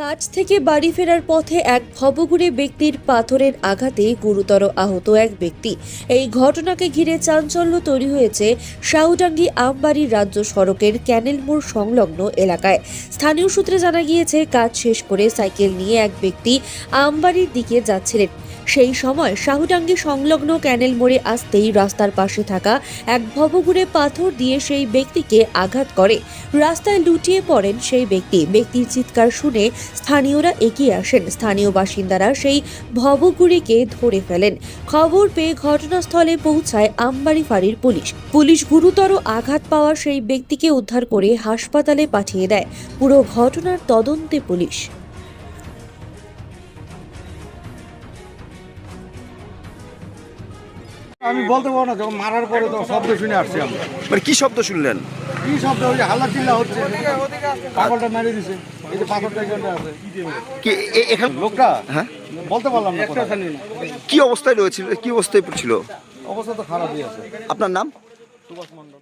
কাজ থেকে বাড়ি ফেরার পথে এক ভবঘুরে ব্যক্তির পাথরের আঘাতে গুরুতর আহত এক ব্যক্তি। এই ঘটনাকে ঘিরে চাঞ্চল্য তৈরি হয়েছে সাউডাঙ্গি আমবাড়ি রাজ্য সড়কের ক্যানেল মোড় সংলগ্ন এলাকায়। স্থানীয় সূত্রে জানা গিয়েছে, কাজ শেষ করে সাইকেল নিয়ে এক ব্যক্তি আমবাড়ির দিকে যাচ্ছিলেন। সেই সময় শাহুডাঙ্গি সংলগ্ন ক্যানেল মোড়ে আসতেই রাস্তার পাশে থাকা এক ভবঘুরে পাথর দিয়ে সেই ব্যক্তিকে আঘাত করে। রাস্তায় লুটিয়ে পড়েন সেই ব্যক্তি। ব্যক্তির চিৎকার শুনে স্থানীয়রা এগিয়ে আসেন। স্থানীয় বাসিন্দারা সেই ভবগুড়িকে ধরে ফেলেন। খবর পেয়ে ঘটনাস্থলে পৌঁছায় আমবাড়ি ফাঁড়ির পুলিশ। পুলিশ গুরুতর আঘাত পাওয়া সেই ব্যক্তিকে উদ্ধার করে হাসপাতালে পাঠিয়ে দেয়। পুরো ঘটনার তদন্তে পুলিশ। আমি বলতে পারব না যখন মারার পরে তো শব্দ শুনে আসছি আমরা। মানে কি শব্দ শুনলেন? কি শব্দ ওই হাল্লা চিল্লা হচ্ছে। পাগলটা মেরে দিছে। এই যে পাথরটা এখানটা আছে। কি এ- এখানে লোকটা? হ্যাঁ? বলতে পারলাম না কথা। কি অবস্থায় রয়েছিল কি অবস্থায় পড়ছিল অবস্থা তো খারাপই আছে। আপনার নাম? সুভাষ মন্ডল